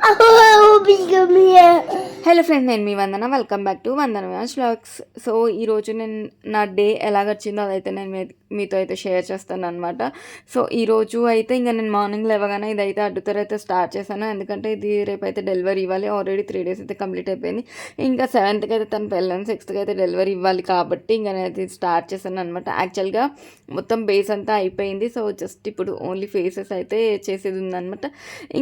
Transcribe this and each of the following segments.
啊，我比个面。హలో friend నేను మీ Vandana. Welcome back to Vandana Vyas vlogs. So ఈరోజు నేను నా డే ఎలా గడిచిందో అదైతే నేను మీతో అయితే షేర్ చేస్తాను అనమాట సో ఈరోజు అయితే ఇంకా నేను మార్నింగ్ లేవగానే ఇదైతే అడ్డుతర అయితే స్టార్ట్ చేశాను. ఎందుకంటే ఇది రేపు అయితే డెలివరీ ఇవ్వాలి. ఆల్రెడీ త్రీ డేస్ అయితే కంప్లీట్ అయిపోయింది. ఇంకా సెవెంత్కి అయితే తను పెళ్ళాను సిక్స్త్కి అయితే డెలివరీ ఇవ్వాలి కాబట్టి ఇంకా నేను అయితే స్టార్ట్ చేశాను అనమాట యాక్చువల్గా మొత్తం బేస్ అంతా అయిపోయింది. సో జస్ట్ ఇప్పుడు ఓన్లీ ఫేసెస్ అయితే చేసేది ఉందనమాట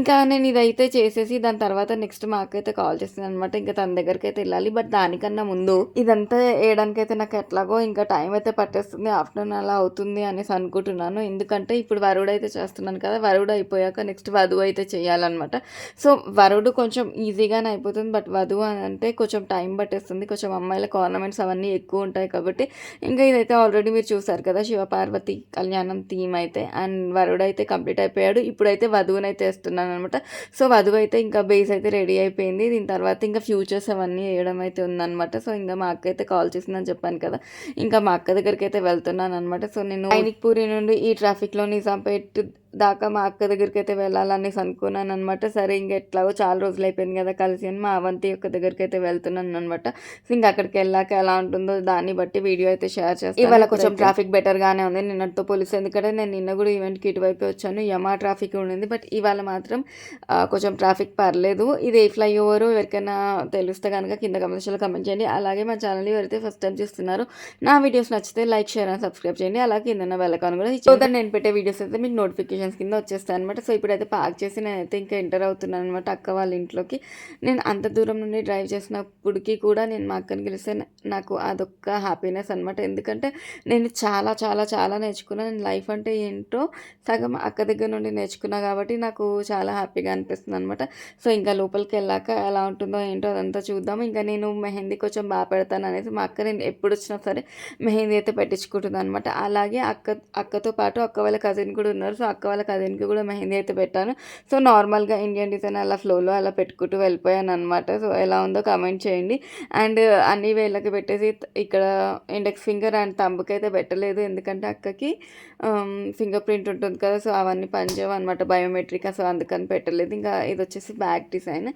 ఇంకా నేను ఇదైతే చేసేసి దాని తర్వాత నెక్స్ట్ మాకైతే కాల్ చేసింది అనమాట ఇంకా తన దగ్గరికి అయితే వెళ్ళాలి. బట్ దానికన్నా ముందు ఇదంతా వేయడానికి అయితే నాకు ఎట్లాగో ఇంకా టైం అయితే పట్టేస్తుంది. ఆఫ్టర్నూన్ అలా అవుతుంది అనేసి అనుకుంటున్నాను. ఎందుకంటే ఇప్పుడు వరుడు అయితే చేస్తున్నాను కదా వరుడు అయిపోయాక నెక్స్ట్ వధువు అయితే చేయాలన్నమాట. సో వరుడు కొంచెం ఈజీగానే అయిపోతుంది. బట్ వధువు అని అంటే కొంచెం టైం పట్టేస్తుంది. కొంచెం అమ్మాయిలకు ఆర్నమెంట్స్ అవన్నీ ఎక్కువ ఉంటాయి కాబట్టి. ఇంకా ఇదైతే ఆల్రెడీ మీరు చూసారు కదా శివపార్వతి కళ్యాణం థీమ్ అయితే. అండ్ వరుడు అయితే కంప్లీట్ అయిపోయాడు. ఇప్పుడైతే వధువునైతే వేస్తున్నాను అనమాట సో వధువు అయితే ఇంకా బేస్ అయితే రెడీ అయిపోయింది. దీని తర్వాత ఇంకా ఫ్యూచర్స్ అవన్నీ వేయడం అయితే ఉందన్నమాట. సో ఇంకా మా అక్క అయితే కాల్ చేసిందని చెప్పాను కదా. ఇంకా మా అక్క దగ్గరికి అయితే వెళ్తున్నాను అనమాట సో నేను పూరి నుండి ఈ ట్రాఫిక్లో నిజాంపేట్ దాకా మా అక్క దగ్గరికి అయితే వెళ్ళాలనేసి అనుకున్నాను అనమాట సరే ఇంక ఎట్లాగో చాలా రోజులు అయిపోయింది కదా కలిసి అని మా అవంతి యొక్క దగ్గరికి అయితే వెళ్తున్నాను అనమాట సో ఇంకా అక్కడికి వెళ్ళాక ఎలా ఉంటుందో దాన్ని బట్టి వీడియో అయితే షేర్ చేస్తాను. ఇవాళ కొంచెం ట్రాఫిక్ బెటర్గానే ఉంది నిన్నటితో పోలిస్తే. ఎందుకంటే నేను నిన్న కూడా ఈవెంట్కి ఇటువైపు వచ్చాను. యమా ట్రాఫిక్ ఉండింది. బట్ ఇవాళ మాత్రం కొంచెం ట్రాఫిక్ పర్లేదు. ఇది ఏ ఫ్లైఓవర్ ఎవరికైనా తెలిస్తే కనుక కింద కమెంట్స్లో కమెంట్ చేయండి. అలాగే మా ఛానల్ ఎవరైతే ఫస్ట్ టైం చూస్తున్నారో నా వీడియోస్ నచ్చితే లైక్ షేర్ అని సబ్స్క్రైబ్ చేయండి. అలాగే కింద వెళ్ళకాను కూడా దట్ నేను పెట్టే వీడియోస్ అయితే మీకు డివిజన్స్ కింద వచ్చేస్తాయి అనమాట సో ఇప్పుడైతే పార్క్ చేసి నేనైతే ఇంకా ఎంటర్ అవుతున్నాను అనమాట అక్క వాళ్ళ ఇంట్లోకి. నేను అంత దూరం నుండి డ్రైవ్ చేసినప్పటికీ కూడా నేను మా అక్కని గెలిస్తే నాకు అదొక్క హ్యాపీనెస్ అనమాట ఎందుకంటే నేను చాలా చాలా చాలా నేర్చుకున్నాను నేను లైఫ్ అంటే ఏంటో సగం అక్క దగ్గర నుండి నేర్చుకున్నా కాబట్టి నాకు చాలా హ్యాపీగా అనిపిస్తుంది అనమాట సో ఇంకా లోపలికి వెళ్ళాక ఎలా ఉంటుందో ఏంటో అదంతా చూద్దాం ఇంకా నేను మెహందీ కొంచెం బాగా పెడతాను అనేసి మా అక్క నేను ఎప్పుడు వచ్చినా సరే మెహందీ అయితే పెట్టించుకుంటుంది అనమాట అలాగే అక్క అక్కతో పాటు అక్క వాళ్ళ కజిన్ కూడా ఉన్నారు. సో అక్క వాళ్ళ కజిన్కి కూడా మెహందీ అయితే పెట్టాను. సో నార్మల్గా ఇండియన్ డిజైన్ అలా ఫ్లోలో అలా పెట్టుకుంటూ వెళ్ళిపోయాను అనమాట సో ఎలా ఉందో కామెంట్ చేయండి. అండ్ అన్ని వేళ్ళకి పెట్టేసి ఇక్కడ ఇండెక్స్ ఫింగర్ అండ్ తంబుకి అయితే పెట్టలేదు. ఎందుకంటే అక్కకి ఫింగర్ ప్రింట్ ఉంటుంది కదా సో అవన్నీ పనిచేయవు అనమాట బయోమెట్రిక్ సో అందుకని పెట్టలేదు. ఇంకా ఇది వచ్చేసి బ్యాక్ డిజైన్.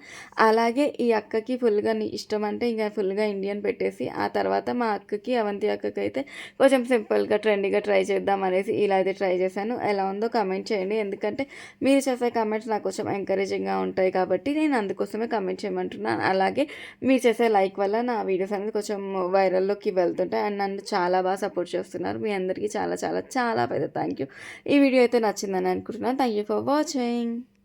అలాగే ఈ అక్కకి ఫుల్గా ఇష్టం అంటే ఇంకా ఫుల్గా ఇండియన్ పెట్టేసి ఆ తర్వాత మా అక్కకి అవంతి అక్కకి అయితే కొంచెం సింపుల్గా ట్రెండీగా ట్రై చేద్దాం అనేసి ఇలా అయితే ట్రై చేశాను. ఎలా ఉందో కమెంట్ కామెంట్ చేయండి. ఎందుకంటే మీరు చేసే కామెంట్స్ నాకు కొంచెం ఎంకరేజింగ్గా ఉంటాయి కాబట్టి నేను అందుకోసమే కామెంట్ చేయమంటున్నాను. అలాగే మీరు చేసే లైక్ వల్ల నా వీడియోస్ అనేది కొంచెం వైరల్లోకి వెళ్తుంటాయి. అండ్ నన్ను చాలా బాగా సపోర్ట్ చేస్తున్నారు. మీ అందరికీ చాలా చాలా చాలా పెద్ద థ్యాంక్ యూ ఈ వీడియో అయితే నచ్చిందని అనుకుంటున్నాను. Thank you for watching